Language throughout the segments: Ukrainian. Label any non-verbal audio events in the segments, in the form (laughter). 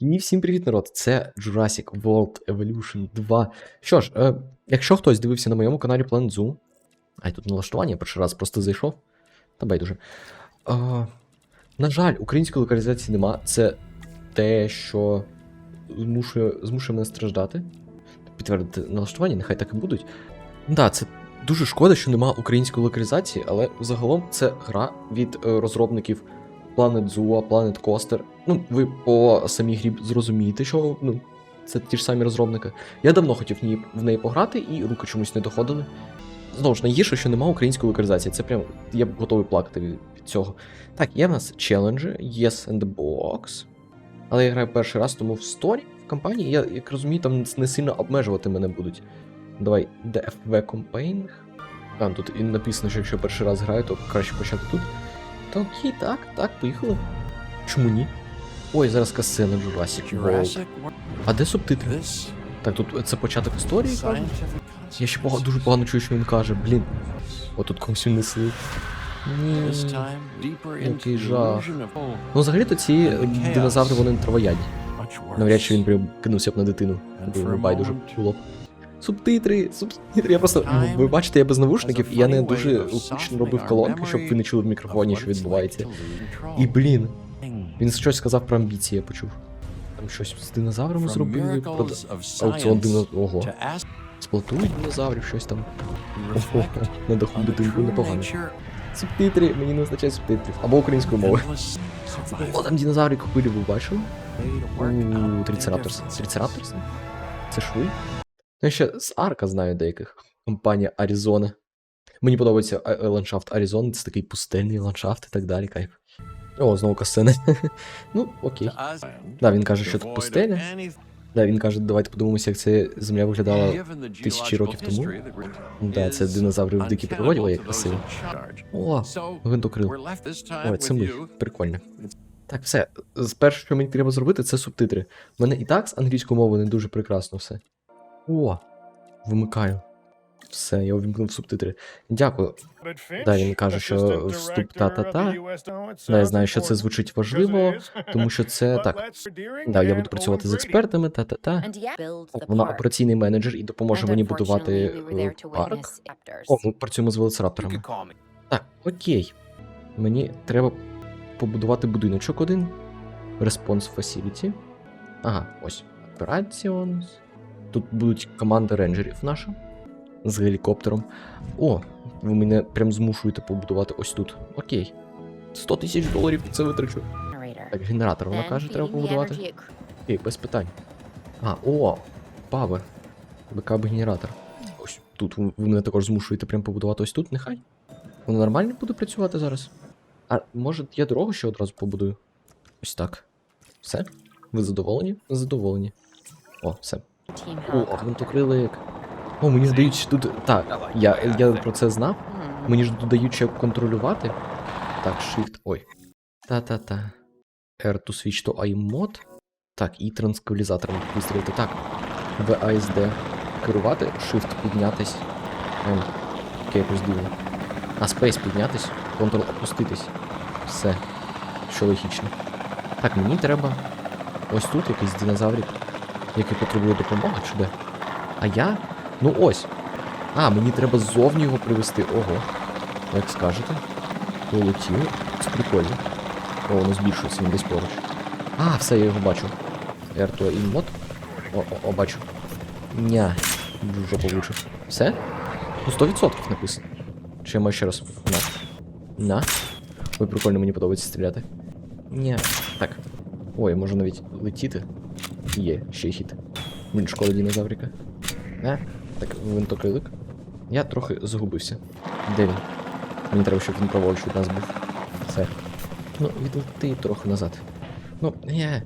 І всім привіт, народ! Це Jurassic World Evolution 2. Що ж, е, якщо хтось дивився на моєму каналі Planet Zoo, а й тут налаштування, перший раз просто зайшов. Та байдуже. Е, на жаль, української локалізації нема. Це те, що змушує, змушує мене страждати. Підтвердити налаштування, нехай так і будуть. Да, це дуже шкода, що нема української локалізації, але загалом це гра від е, розробників Planet Zoo, Planet Coaster. Ну, ви по самій грі зрозумієте, що ну, це ті ж самі розробники. Я давно хотів в неї, в неї пограти, і руки чомусь не доходили. Знову ж найгірше, що нема української локалізації. Це прям я готовий плакати від, цього. Так, є в нас челенджі, Yes and the Box. Але я граю перший раз, тому в сторі, в кампанії, я як розумію, там не сильно обмежувати мене будуть. Давай, DFV Campaign. А, тут і написано, що якщо перший раз граю, то краще почати тут. Та окей, так, так, поїхали. Чому ні? Ой, зараз касцена Jurassic World. А де субтитри? Так, тут це початок історії. scientific Я ще пога- дуже погано чую, що він каже, блін. Отут комусь він несли. This Ні. Який жах. Ну, взагалі-то ці е, динозаври вони травоядні. Навряд чи він прям кинувся б на дитину. Байдуже було. б. Субтитри, субтитри. Я просто. ну, Ви бачите, я без навушників, і я не дуже гучно робив колонки, щоб ви не чули в мікрофоні, що відбувається. І блін, він щось сказав про амбіції, я почув. Там щось з динозаврами зробили. Аукціон динозаврів. Ого. Сплатують динозаврів, щось там. Ого, на даху будинку непогано. Субтитри, мені не вистачає субтитрів. Або української мови. О, там динозаври купили, ви бачили? У, Трицерапторс. Трицерапторс? Це ж ви? Ну, я ще з Арка знаю деяких. Компанія Аризона. Мені подобається е, ландшафт Аризони, це такий пустельний ландшафт і так далі, кайф. О, знову касцени. (laughs) ну, окей. Да, він каже, що тут пустеля. Да, він каже, давайте подивимося, як ця земля виглядала. тисячі років тому. Да, це динозаври в дикій природі, ой, як красиво. О, гвинтокрил. Ой, це ми. Прикольно. Так, все. Спершу, що мені треба зробити, це субтитри. У мене і так з англійською мовою не дуже прекрасно все. О, вимикаю. Все, я увімкнув субтитри. Дякую. Да, він каже, що вступ та-та-та. Да, я знаю, що це звучить важливо, тому що це так. Да, я буду працювати з експертами, та-та-та. Вона операційний менеджер і допоможе мені будувати е, парк. О, ми працюємо з велоцирапторами. Так, окей. Мені треба побудувати будиночок один. Response Facility. Ага, ось. Operations. Тут будуть команди рейнджерів наша. З гелікоптером. О, ви мене прям змушуєте побудувати ось тут. Окей. 100 тисяч доларів це витрачу. Так, генератор, вона каже, треба побудувати. Окей, без питань. А, о, павер. Бекап-генератор. Ось тут ви мене також змушуєте прям побудувати ось тут, нехай. Воно нормально буде працювати зараз? А може я дорогу ще одразу побудую? Ось так. Все? Ви задоволені? Задоволені. О, все. О, гвинтокрилик. О, мені здають, що тут. Так, я, я про це знав. Мені ж додають ще контролювати. Так, Shift. Ой. Та-та-та. R to switch to iMod. Так, і трансквілізатором вистрілити. Так. VASD керувати, Shift піднятись. Ем, таке якось дивно. А Space піднятись, Ctrl опуститись. Все. Що логічно. Так, мені треба. Ось тут якийсь динозаврик, який потребує допомоги, чи де? А я? Ну ось. А, мені треба ззовні його привезти. Ого. Як скажете. Полетіли. Це прикольно. О, воно збільшується, він десь поруч. А, все, я його бачу. R2 і. О, о, о, бачу. Ня. Жопу влучив. Все? Ну, 100% написано. Чи я маю ще раз? На. На. Ой, прикольно, мені подобається стріляти. Ня. Так. Ой, можу навіть летіти. Є, ще хід. Блін, шкода динозаврика. А? Так, винтокрилик. Я трохи загубився. Де він? Мені треба, щоб він праворуч від нас був. Все. Ну, відлети трохи назад. Ну, не.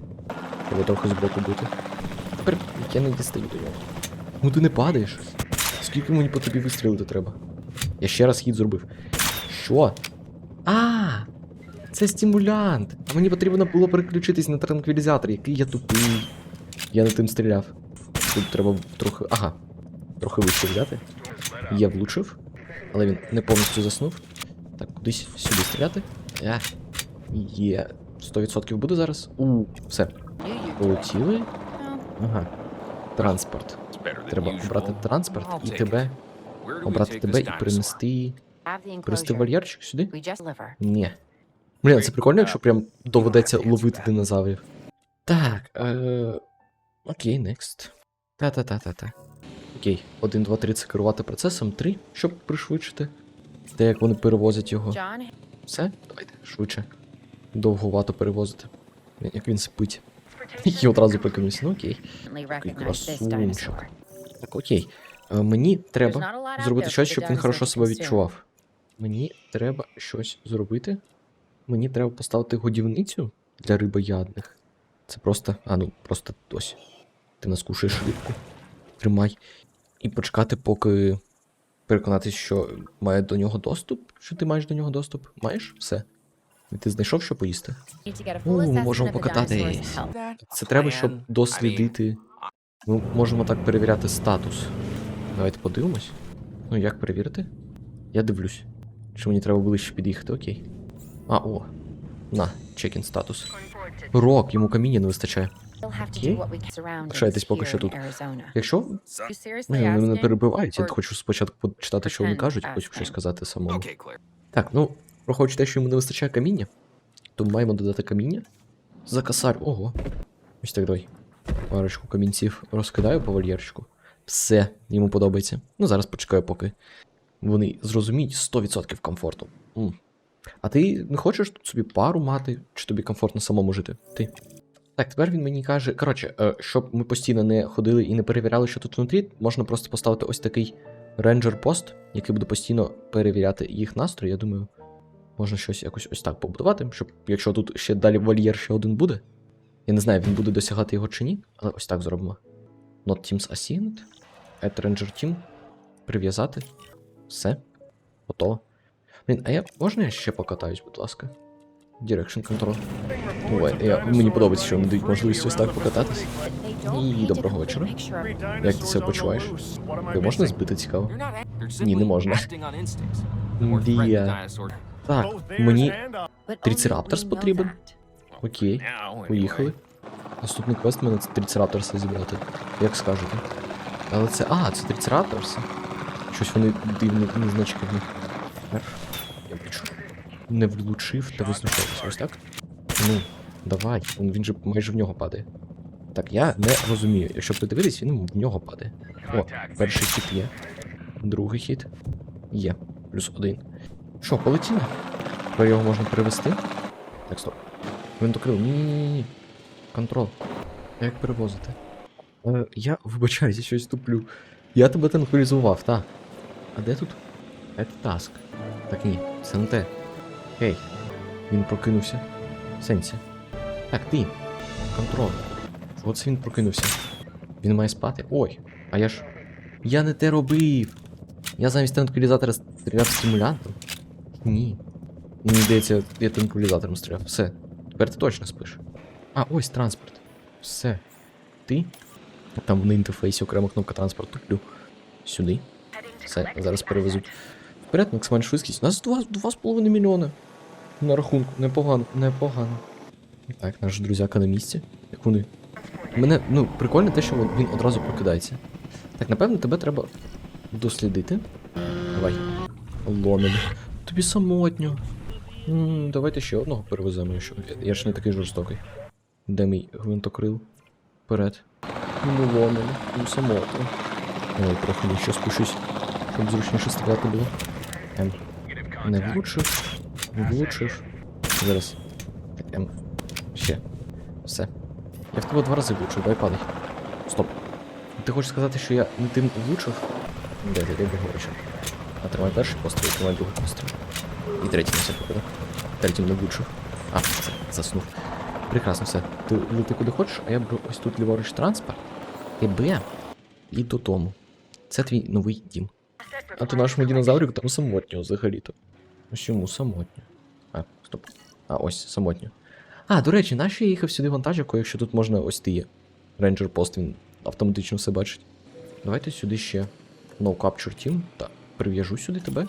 Треба трохи збоку бути. Тепер я не дістаю до нього. Ну ти не падаєш. Скільки мені по тобі вистрілити треба? Я ще раз хід зробив. Що? А! Це стимулянт! А мені потрібно було переключитись на транквілізатор, який я тупий. Я не тим стріляв. Тут треба трохи. Ага. Трохи вище взяти. Я влучив, але він не повністю заснув. Так, кудись сюди стріляти. Я. Є. 100% буде зараз. У, все. Полетіли? Ага. Транспорт. Треба обрати транспорт і тебе. Обрати тебе і принести. Принести вольєрчик сюди? Ні. Блін, це прикольно, якщо прям доведеться ловити динозаврів. Так, е... окей, next. Та-та-та-та-та. Окей, 1, 2, 3 це керувати процесом, 3, щоб пришвидшити. Те, як вони перевозять його. Все, давайте, швидше. Довговато перевозити. Як він спить. (laughs) І одразу прикинувся, ну окей. красунчик. Так, окей. Е, мені треба зробити щось, щоб він хорошо себе відчував. Мені треба щось зробити. Mені треба поставити годівницю для рибоядних. Це просто. А ну, просто ось. Ти нас кушаєш рибку. Тримай. І почекати, поки переконатись, що має до нього доступ. Що ти маєш до нього доступ? Маєш? Все. І ти знайшов, що поїсти? У, ми можемо покататись. Це треба, щоб дослідити. Ми можемо так перевіряти статус. Давайте подивимось. Ну, як перевірити? Я дивлюсь. Чи мені треба ближче під'їхати, окей. А, о. На, чекін статус. Рок, йому каміння не вистачає. Окей. Лишайтесь поки що тут. Якщо Ні, вони мене перебивають, я хочу спочатку почитати, що вони кажуть, потім щось сказати самому. Так, ну, враховуючи те, що йому не вистачає каміння, то маємо додати каміння. За косарь, ого. Ось так давай. Парочку камінців розкидаю по вольєрчику. Все, йому подобається. Ну, зараз почекаю, поки вони зрозуміють 100% комфорту. М. А ти не хочеш тут собі пару мати, чи тобі комфортно самому жити? Ти. Так, тепер він мені каже, коротше, е, щоб ми постійно не ходили і не перевіряли, що тут внутрі, можна просто поставити ось такий рейнджер-пост, який буде постійно перевіряти їх настрій. Я думаю, можна щось якось ось так побудувати, щоб якщо тут ще далі вольєр ще один буде. Я не знаю, він буде досягати його чи ні, але ось так зробимо. Not Teams Assigned. Add Ranger Team. Прив'язати. Все. Готово. Блін, а я можна я ще покатаюсь, будь ласка? Direction Control. Ой, я, мені подобається, що вони дають можливість ось так покататись. І доброго вечора. Як ти себе почуваєш? Ти можна збити цікаво? Ні, не можна. Дія. Так, мені Трицераптors потрібен. Окей, поїхали. Наступний квест мене це Трицерапторса зібрати. Як скажете. Але це. А, це Трицерапторси. Щось вони дивні ні значки в них. Я бачу. Не влучив та визнушався. Ось так? Ну, давай. Він, він же майже в нього падає. Так, я не розумію. Якщо придивитись, він в нього падає. О, перший хід є. Другий хід. Є. Плюс один. Що, полетіли? Тепер його можна перевести. Так, стоп. Гвинтокрил. Ні-ні-ні. Контрол. Як перевозити? Е, я вибачаюся, щось туплю. Я тебе транквілізував, так. А де тут? Це таск. Так ні, це не. Він прокинувся. Сенсі. Так, ти. Контроль. Це він прокинувся? Він має спати? Ой, а я ж. Я не те робив. Я замість транквілізатора стріляв стимулянтом. Ні. Мені здається, я транквілізатором стріляв. Все. Тепер ти точно спиш. А, ось транспорт. Все. Ти? Там на інтерфейсі окрема кнопка транспорт туплю. Сюди. Все, зараз перевезуть. Вперед, максимальна швидкість. У нас 2,5 мільйони. На рахунку. Непогано, непогано. Так, наш друзяка на місці. Як вони. Мене, ну, прикольно те, що він одразу прокидається. Так, напевно, тебе треба дослідити. Давай. Лонель. Тобі самотньо. М, давайте ще одного перевеземо, якщо. Я, ж не такий жорстокий. Де мій гвинтокрил? Вперед. Ну, лонель, ну самотньо. Ой, трохи нижче спущусь, щоб зручніше стріляти було. Ем. Не влучив. Не влучив. Зараз. Так, ем. Ще. Все. Я в тебе два рази влучив, давай падай. Стоп. Ти хочеш сказати, що я не тим влучив? Де ти, де говориш? А тримай перший постріл, тримай другий постріл. І третій на всяк випадок. Третім не влучив. А, все, заснув. Прекрасно все. Ти лети куди хочеш, а я беру ось тут ліворуч транспорт. Б. І додому. Це твій новий дім. А то нашому динозаврику там самотньо взагалі-то. Ось йому самотньо. А, стоп. А, ось самотньо. А, до речі, нащо я їхав сюди вантажівкою, якщо тут можна ось ти є. Рейнджер пост, він автоматично все бачить. Давайте сюди ще No Capture Team. Так, прив'яжу сюди тебе.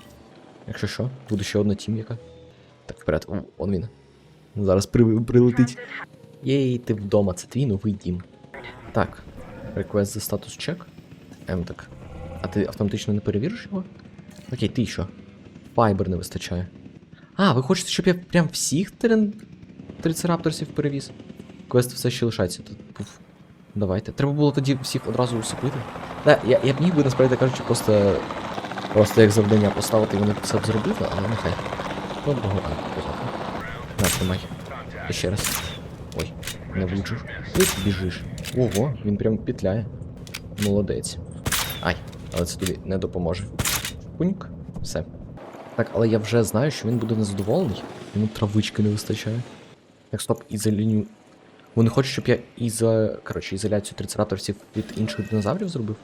Якщо що, буде ще одна тім яка. Так, вперед, О, он він. Зараз при, прилетить. Єй, ти вдома, це твій новий дім. Так, реквест за статус чек. Ем так. А ти автоматично не перевіриш його? Окей, ти що? Файбер не вистачає. А, ви хочете, щоб я прям всіх терен... трицерапторсів перевіз? Квест все ще лишається. Тут, пуф. Давайте. Треба було тоді всіх одразу усипити. Да, я, я б міг би, насправді кажучи, просто. Просто як завдання поставити, і вони це б зробили, але нехай. Доброго ранку. На, тримай. Ще раз. Ой, не влучиш. Ти біжиш. Ого, він прям петляє. Молодець. Ай, але це тобі не допоможе. Пуньк, все. Так, але я вже знаю, що він буде незадоволений. Йому травички не вистачає. Так, стоп, ізоліню. Вони хочуть, щоб я ізо... Коротше, ізоляцію трицерапторсів від інших динозаврів зробив.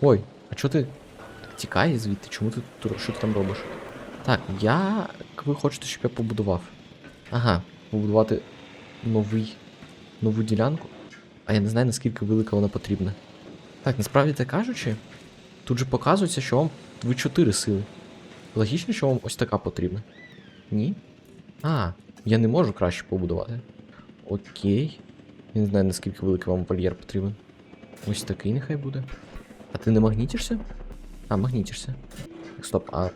Ой, а чого ти так тікає звідти? Чому ти що ти там робиш? Так, я. Ви хочете, щоб я побудував. Ага, побудувати новий. нову ділянку. А я не знаю, наскільки велика вона потрібна. Так, насправді так кажучи, тут же показується, що вам ви 4 сили. Логічно, що вам ось така потрібна. Ні? А, я не можу краще побудувати. Окей. Я не знаю, наскільки великий вам вольєр потрібен. Ось такий нехай буде. А ти не магнітишся? А, магнітишся. Так, стоп, а.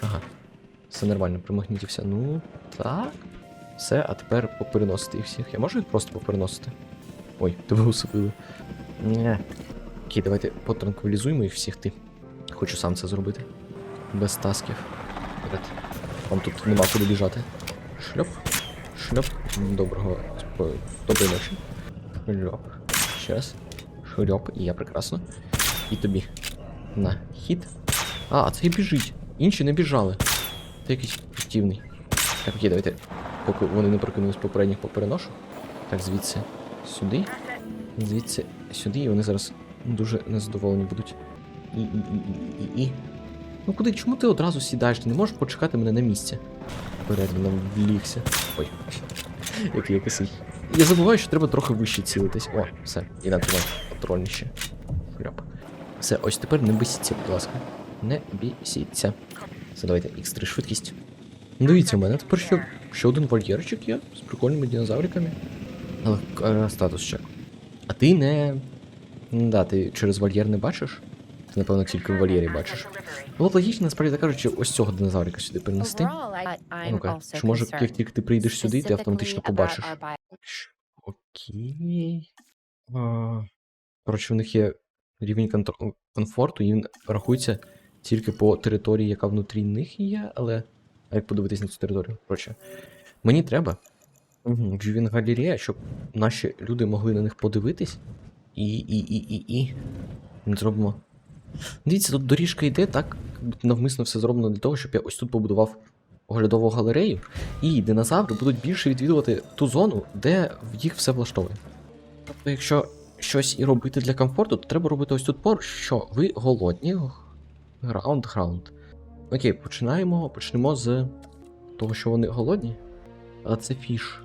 Ага. Все нормально, примагнітився. Ну, так. Все, а тепер попереносити їх всіх. Я можу їх просто попереносити? Ой, тебе усипили. Окей, давайте потранквілізуємо їх всіх ти. Хочу сам це зробити. Без тасків. Вам тут нема куди біжати. Шльоп. Шльоп. Доброго. спо- Доброї ночі. Шльоп. Ще раз. Шльоп. І я прекрасно. І тобі. На, хід. А, а це і біжить. Інші не біжали. Ти якийсь активний. Так, окей, давайте. Поки вони не прокинулись попередніх попереношу. Так, звідси сюди. Звідси сюди, і вони зараз дуже незадоволені будуть. І, і, і, і, і, і. Ну куди? Чому ти одразу сідаєш? Ти не можеш почекати мене на місці. Вперед влігся. Ой. (laughs) Який я. Я забуваю, що треба трохи вище цілитись. О, все, і натримай патрольніше. Хляп. Все, ось тепер не бісіться, будь ласка. Не бісіться. Все, давайте X3 швидкість. Ну, Дивіться, у мене тепер ще, ще один вольєрчик є з прикольними динозавриками. Але е, статус чек. А ти не. Да, ти через вольєр не бачиш? Ти, напевно, тільки в вольєрі бачиш. Було б логічно, насправді так кажучи, ось цього динозаврика сюди перенести. Ну-ка, чи може, як тільки ти прийдеш сюди, ти автоматично побачиш. Окей. Коротше, у них є рівень комфорту, і він рахується тільки по території, яка внутрі них є, але. А як подивитись на цю територію? Коротше, мені треба. Дживін галерея, щоб наші люди могли на них подивитись. І. і. і. і. і. Ми зробимо. Дивіться, тут доріжка йде, так навмисно все зроблено для того, щоб я ось тут побудував оглядову галерею, і динозаври будуть більше відвідувати ту зону, де їх все влаштовує. Тобто, якщо щось і робити для комфорту, то треба робити ось тут поруч, що ви голодні. Граунд, граунд. Окей, починаємо. Почнемо з того, що вони голодні. А це фіш.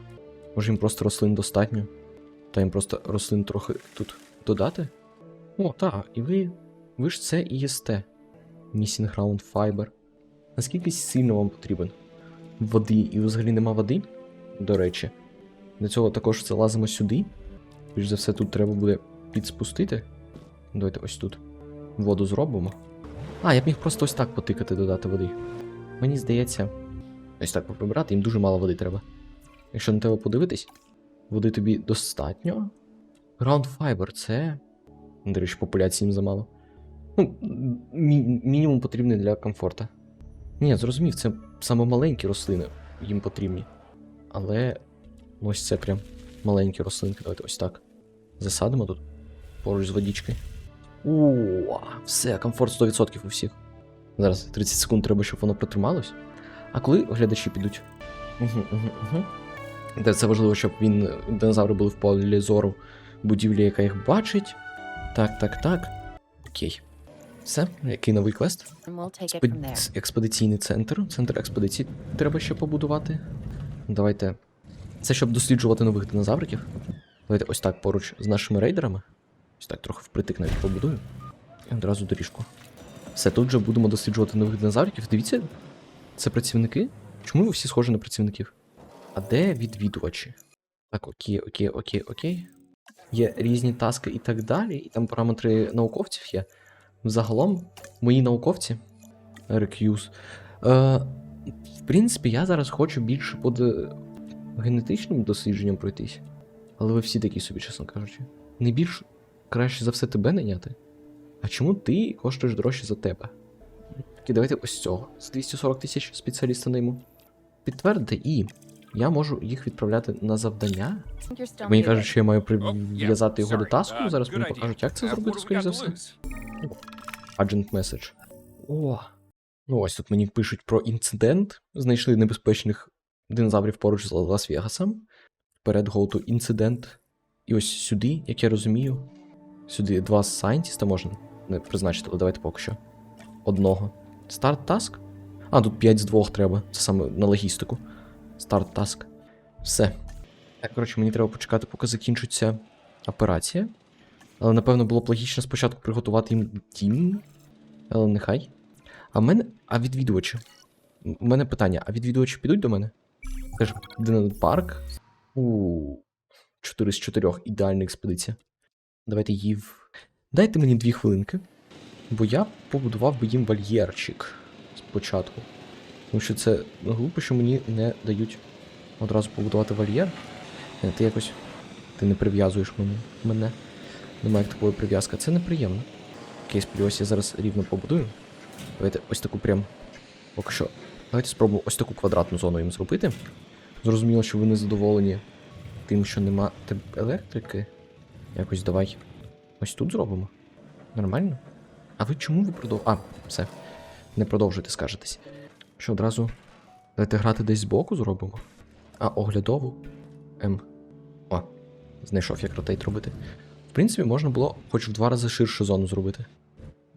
Може їм просто рослин достатньо. Та їм просто рослин трохи тут додати. О, так, і ви. Ви ж це і їсте. Missing Ground Fiber. Наскільки сильно вам потрібен? Води і взагалі нема води? До речі. Для цього також залазимо сюди. Більш за все, тут треба буде підспустити. Давайте ось тут. Воду зробимо. А, я б міг просто ось так потикати, додати води. Мені здається, ось так поприбирати, їм дуже мало води треба. Якщо на тебе подивитись, води тобі достатньо. Ground Fiber це. До речі, популяції їм замало. Ну, мі- мінімум потрібний для комфорта. Ні, зрозумів, це саме маленькі рослини їм потрібні. Але ну, ось це прям маленькі рослинки. Давайте ось так. Засадимо тут поруч з водичкою. О, все, комфорт 100% у всіх. Зараз 30 секунд треба, щоб воно протрималось. А коли глядачі підуть? Угу, угу, угу. Це важливо, щоб він динозаври були в полі зору будівлі, яка їх бачить. Так, так, так. Окей. Все, який новий квест? Експед- Експедиційний центр. Центр експедиції треба ще побудувати. Давайте. Це щоб досліджувати нових динозавриків. Давайте ось так поруч з нашими рейдерами. Ось так трохи впритик навіть побудую. І одразу доріжку. Все, тут же будемо досліджувати нових динозавриків. Дивіться, це працівники? Чому ви всі схожі на працівників? А де відвідувачі? Так, окей, окей, окей, окей. Є різні таски і так далі, і там параметри науковців є. Загалом, мої науковці, Recuse, е, в принципі, я зараз хочу більше по де- генетичним дослідженням пройтись. Але ви всі такі собі, чесно кажучи. Не більш краще за все тебе наняти. А чому ти коштуєш дорожче за тебе? Такі, давайте ось цього. З 240 тисяч спеціаліста найму. Підтвердити і я можу їх відправляти на завдання. Мені кажуть, що я маю прив'язати його до таску. Зараз мені покажуть, як це зробити, скоріш за все. Agent Message. О. Ну ось тут мені пишуть про інцидент. Знайшли небезпечних динозаврів поруч з Лас-Вегасом. Вперед go to інцидент. І ось сюди, як я розумію, сюди два сайентіста можна не призначити, але давайте поки що. Одного. Старт таск? А, тут 5 з 2 треба. Це саме на логістику. Старт таск. Все. Так, коротше, мені треба почекати, поки закінчиться операція. Але напевно було б логічно спочатку приготувати їм тім. Але нехай. А в мене. А відвідувачі? У мене питання: а відвідувачі підуть до мене? Теж парк. У 4 з 4 ідеальна експедиція. Давайте їв. Дайте мені дві хвилинки. Бо я побудував би їм вольєрчик спочатку. Тому що це глупо, що мені не дають одразу побудувати вольєр. Е, Ти якось. Ти не прив'язуєш мене. Немає як такої прив'язки. Це неприємно. Окей, сподіваюся, я зараз рівно побудую. Давайте ось таку прям. Поки що. Давайте спробуємо ось таку квадратну зону їм зробити. Зрозуміло, що вони задоволені тим, що нема електрики. Якось давай. Ось тут зробимо. Нормально? А ви чому ви продов... А, все. Не продовжуйте, скажетесь. Що одразу. Давайте грати десь збоку зробимо. А, оглядову. М. О, знайшов, як ротейт робити. В принципі, можна було хоч в два рази ширшу зону зробити.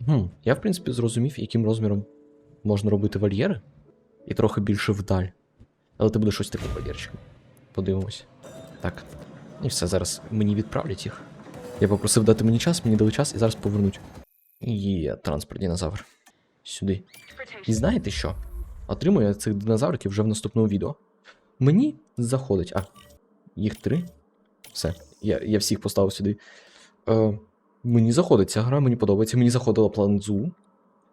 Хм, я, в принципі, зрозумів, яким розміром можна робити вольєри. І трохи більше вдаль. Але ти будеш ось таким вольєрчиком. Подивимось. Так. І все, зараз мені відправлять їх. Я попросив дати мені час, мені дали час і зараз повернуть. Є транспорт динозавр. Сюди. І знаєте що? Отримую я цих динозавриків вже в наступному відео. Мені заходить. А, їх три. Все. Я, я всіх поставив сюди. Е, мені заходить ця гра, мені подобається. Мені заходила Planet Zoo,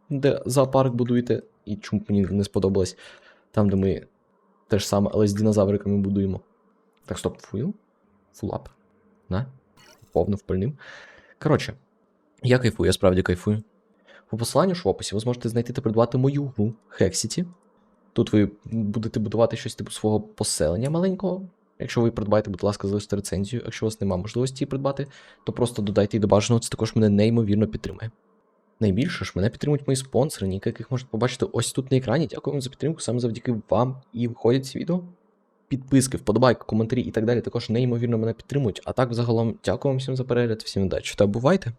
де зоопарк будуєте. І чому мені не сподобалось. Там, де ми те ж саме, але з динозавриками будуємо. Так, стоп, фуйл. Фулап. На. Повно впальним. Коротше, я кайфую, я справді кайфую. По посиланню ж в описі ви зможете знайти та придбати мою гру Hexity. Тут ви будете будувати щось типу свого поселення маленького. Якщо ви придбаєте, будь ласка, залиште рецензію. Якщо у вас немає можливості її придбати, то просто додайте її до бажаного, це також мене неймовірно підтримує. Найбільше ж мене підтримують мої спонсори, ніяк яких можете побачити ось тут на екрані. Дякую вам за підтримку, саме завдяки вам і виходять ці відео. Підписки, вподобайки, коментарі і так далі також неймовірно мене підтримують. А так, загалом, дякую вам всім за перегляд, всім удачі та бувайте!